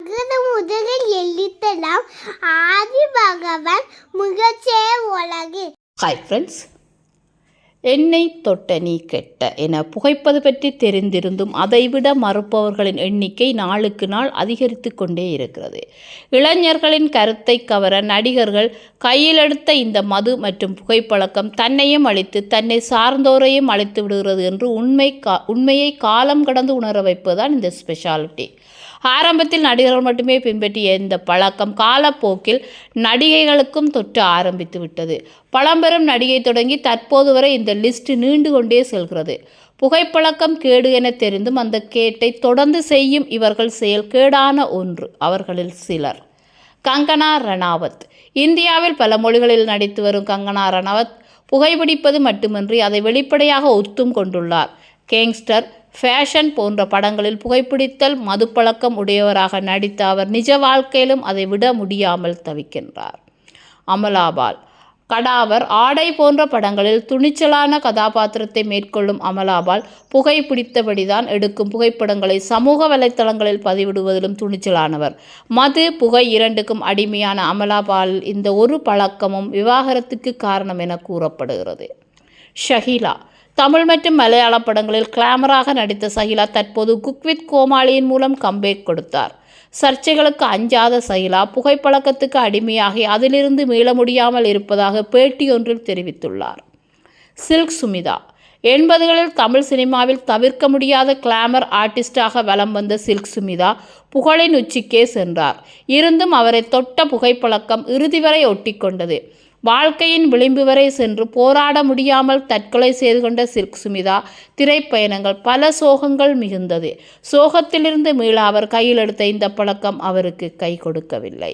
அகர முதலில் எழுத்தலாம். ஆதி பகவான் முகச்சே உலகு. ஹாய் ஃப்ரெண்ட்ஸ் என்னை தொட்ட நீ கெட்ட என புகைப்பது பற்றி தெரிந்திருந்தும் அதைவிட மறுப்பவர்களின் எண்ணிக்கை நாளுக்கு நாள் அதிகரித்து கொண்டே இருக்கிறது. இளைஞர்களின் கருத்தை கவர நடிகர்கள் கையில் எடுத்த இந்த மது மற்றும் புகைப்பழக்கம் தன்னையும் அழித்து தன்னை சார்ந்தோரையும் அழித்து விடுகிறது என்று உண்மை கா உண்மையை காலம் கடந்து உணர வைப்பதுதான் இந்த ஸ்பெஷாலிட்டி ஆரம்பத்தில் நடிகர்கள் மட்டுமே பின்பற்றிய இந்த பழக்கம் காலப்போக்கில் நடிகைகளுக்கும் தொற்று ஆரம்பித்து விட்டது. பழம்பெரும் நடிகை தொடங்கி தற்போது வரை இந்த லிஸ்ட் நீண்டு கொண்டே செல்கிறது. புகைப்பழக்கம் கேடு என தெரிந்தும் அந்த கேட்டை தொடர்ந்து செய்யும் இவர்கள் செயல் கேடான ஒன்று அவர்களில் சிலர். கங்கனா ரணாவத். இந்தியாவில் பல மொழிகளில் நடித்து வரும் கங்கனா ரணாவத் புகைப்பிடிப்பது மட்டுமின்றி அதை வெளிப்படையாக ஒத்தும் கொண்டுள்ளார். கேங்ஸ்டர் ஃபேஷன் போன்ற படங்களில் புகைப்பிடித்தல் மதுப்பழக்கம் உடையவராக நடித்த அவர் நிஜ வாழ்க்கையிலும் அதை விட முடியாமல் தவிக்கின்றார். அமலாபால் கடாவர் ஆடை போன்ற படங்களில் துணிச்சலான கதாபாத்திரத்தை மேற்கொள்ளும் அமலாபால் புகைப்பிடித்தபடிதான் எடுக்கும் புகைப்படங்களை சமூக வலைத்தளங்களில் பதிவிடுவதிலும் துணிச்சலானவர். மது புகை இரண்டுக்கும் அடிமையான அமலாபால் இந்த ஒரு பழக்கமும் விவாகரத்துக்கு காரணம் என கூறப்படுகிறது. ஷஹிலா தமிழ் மற்றும் மலையாள படங்களில் கிளாமராக நடித்த சகிலா தற்போது குக்வித் கோமாளியின் மூலம் கம்பேக் கொடுத்தார். சர்ச்சைகளுக்கு அஞ்சாத சஹிலா புகைப்பழக்கத்துக்கு அடிமையாகி அதிலிருந்து மீள முடியாமல் இருப்பதாக பேட்டியொன்றில் தெரிவித்துள்ளார். சில்க் சுமிதா எண்பதுகளில் தமிழ் சினிமாவில் தவிர்க்க முடியாத கிளாமர் ஆர்டிஸ்டாக வலம் வந்த சில்க் சுமிதா புகழின் உச்சிக்கே சென்றார். இருந்தும் அவரை தொட்ட புகைப்பழக்கம் இறுதி வரை ஒட்டிக்கொண்டது. வாழ்க்கையின் விளிம்பு வரை சென்று போராட முடியாமல் தற்கொலை செய்து கொண்ட சில்க் சுமிதா திரைப்பயணங்கள் பல சோகங்கள் மிகுந்தது. சோகத்திலிருந்து மீள அவர் கையில் எடுத்த இந்த பழக்கம் அவருக்கு கை கொடுக்கவில்லை.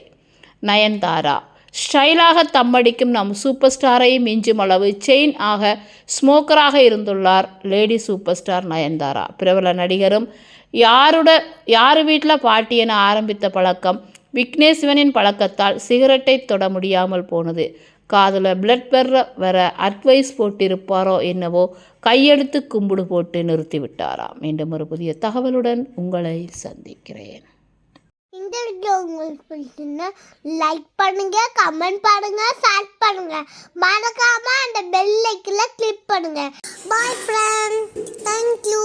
நயன்தாரா ஸ்டைலாக தம்மடிக்கும் நம் சூப்பர் ஸ்டாரையும் மிஞ்சும் அளவு செயின் ஆக ஸ்மோக்கராக இருந்துள்ளார் லேடி சூப்பர் ஸ்டார் நயன்தாரா. பிரபல நடிகரும் யாரோட யார் வீட்டில் பாட்டி என ஆரம்பித்த பழக்கம் விக்னேஸ்வனின் பழக்கத்தால் சிகரெட்டை தொட முடியாமல் போனது. காதில் பிளட் வர்ற வர அட்வைஸ் போட்டிருப்பாரோ என்னவோ கையெடுத்து கும்பிடு போட்டு நிறுத்திவிட்டாராம். மீண்டும் ஒரு புதிய தகவலுடன் உங்களை சந்திக்கிறேன். இந்த வீடியோ உங்களுக்கு பிடிச்சிருந்தா லைக் பண்ணுங்க கமெண்ட் பண்ணுங்க ஷேர் பண்ணுங்க. மறக்காம அந்த பெல் ஐக்கில் கிளிக் பண்ணுங்க. பாய் ஃப்ரெண்ட் தேங்க்யூ